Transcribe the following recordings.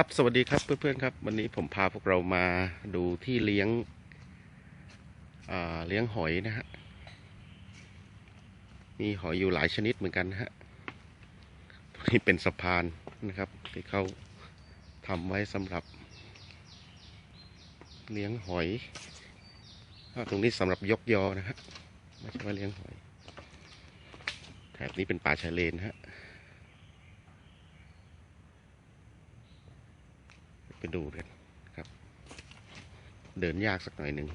ครับสวัสดีครับเพื่อนๆครับ วันนี้ผมพาพวกเรามาดูที่เลี้ยงเลี้ยงหอยนะฮะมีหอยอยู่หลายชนิดเหมือนกันนะฮะนี่เป็นสะพานนะครับ ที่เขาทำไว้สำหรับ เลี้ยงหอยตรงนี้สำหรับยกยอนะฮะไม่ใช่ว่าเลี้ยงหอยแถบนี้เป็นป่าชายเลนฮะ ไปดูกันครับ เดินยากสักหน่อยหนึ่ง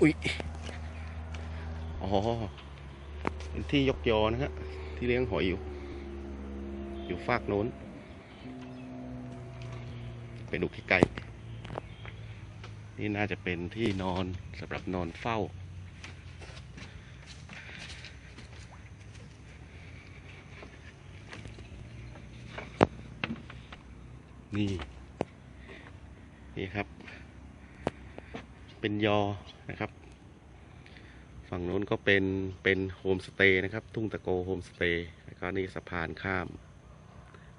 อุ้ย อ๋อเป็นที่ยกยอนะฮะที่เลี้ยงหอยอยู่ อยู่ฟากโน้น ไปดูที่ใกล้นี่น่าจะเป็นที่นอนสำหรับนอนเฝ้า นี่ นี่ครับ เป็นยอนะครับ ฝั่งนู้นก็เป็นเป็นโฮมสเตย์นะครับ ทุ่งตะโกโฮมสเตย์แล้วก็นี่สะพานข้าม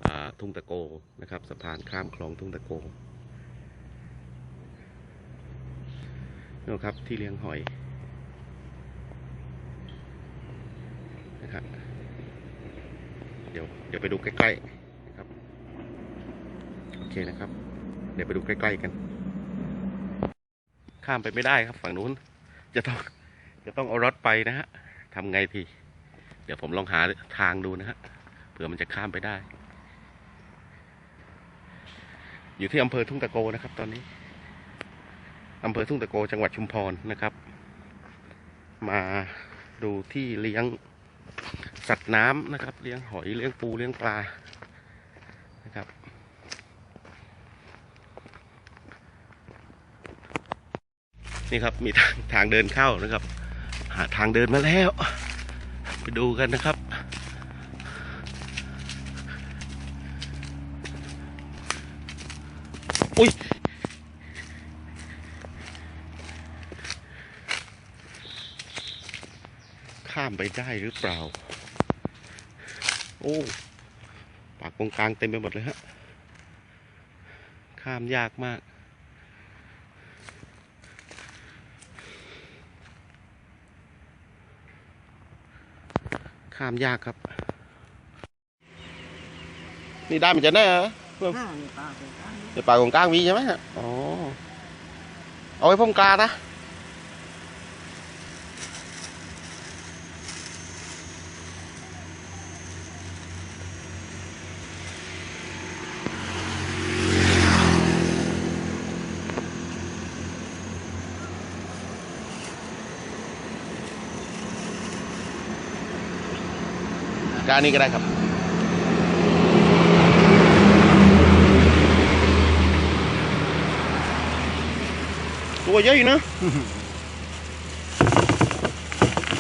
อ่าทุ่งตะโกนะครับสะพานข้ามคลองทุ่งตะโกนี่ครับที่เลี้ยงหอยนะครับเดี๋ยวเดี๋ยวไปดูใกล้ๆนะครับโอเคนะครับ เดี๋ยวไปดูใกล้ๆกัน ข้ามไปไม่ได้ครับฝั่งนู้นจะต้อง จะต้องเอารถไปนะฮะทำไงทีเดี๋ยวผมลองหาทางดูนะฮะเผื่อมันจะข้ามไปได้ อยู่ที่อำเภอทุ่งตะโกนะครับ ตอนนี้อำเภอทุ่งตะโกจังหวัดชุมพรนะครับ มาดูที่เลี้ยงสัตว์น้ำนะครับ เลี้ยงหอยเลี้ยงปูเลี้ยงปลานะครับนี่ครับมีทางทางเดินเข้านะครับ หาทางเดินมาแล้ว ไปดูกันนะครับ อุ้ยข้ามไปได้หรือเปล่า โอ้ปากตรงกลางเต็มไปหมดเลยฮะ ข้ามยากมาก ข้ามยากครับ นี่ได้มันจะแน่เหรอห้าในป่าเป็นกลางเดี๋ยวป่าของกลางมีใช่ไหมฮะอ๋อเอาไว้พ่มกลานะ กลางนี้ก็ได้ครับ ตัวเยอะอยู่นะ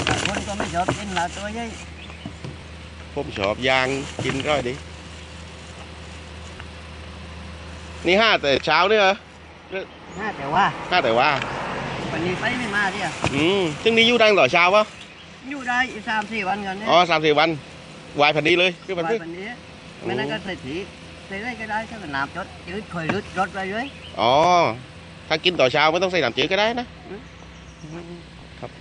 แต่คนก็ไม่ชอบกินละตัวใหญ่ผมชอบยางกินก็ดีนี่ห้าแต่เช้าเนี่ยเหรอน่าแต่ว่าห้าแต่ว่าวันนี้ไปไม่มาที่อะอืมซึ่งนี้อยู่ดังต่อเช้าปะอยู่ได้อีกสามสี่วันกันเนี่ยอ๋อสามสี่วัน วายพันนี้เลยคือวัมันนพึ่งวันนี้ไม่นั้นก็เศรษฐีเศรษฐีก็ได้ถ้าเกิดน้ำจดยืดคอยรืดรถไปเลยอ๋อ ถ้ากินต่อเช้าไม่ต้องใส่น้ำจืดก็ได้นะอืมครับ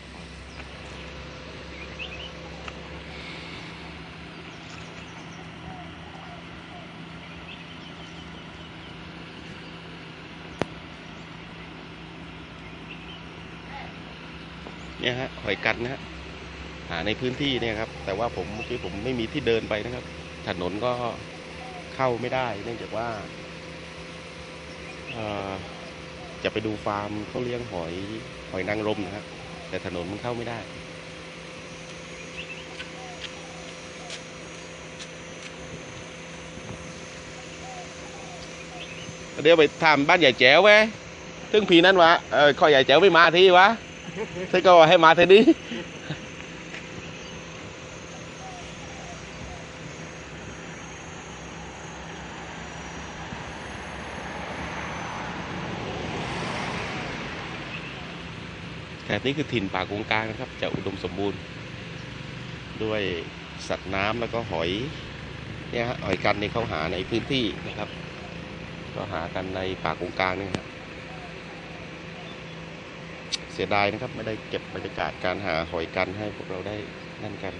เนี่ยฮะหอยกันนะฮะหา ในพื้นที่เนี่ยครับ แต่ว่าผมเมื่อกี้ผมไม่มีที่เดินไปนะครับ ถนนก็เข้าไม่ได้ เนื่องจากว่าจะไปดูฟาร์มเขาเลี้ยงหอยหอยนางรมนะครับ แต่ถนนมันเข้าไม่ได้เดี๋ยวไปถามบ้านใหญ่แจ๋วไว้ถึงพีนั้นวะเออข้อใหญ่แจ๋วไม่มาที่วะอท่านก็ให้มาเท่นี้ แถบนี้คือถิ่นป่ากงกลางนะครับ จะอุดมสมบูรณ์ ด้วยสัตว์น้ำแล้วก็หอยเนี่ยฮะหอยกันนี่เขาหาในพื้นที่นะครับ ก็หากันในป่ากงกลางนี่ครับเสียดายนะครับไม่ได้เก็บบรรยากาศการหาหอยกันให้พวกเราได้นั่นกัน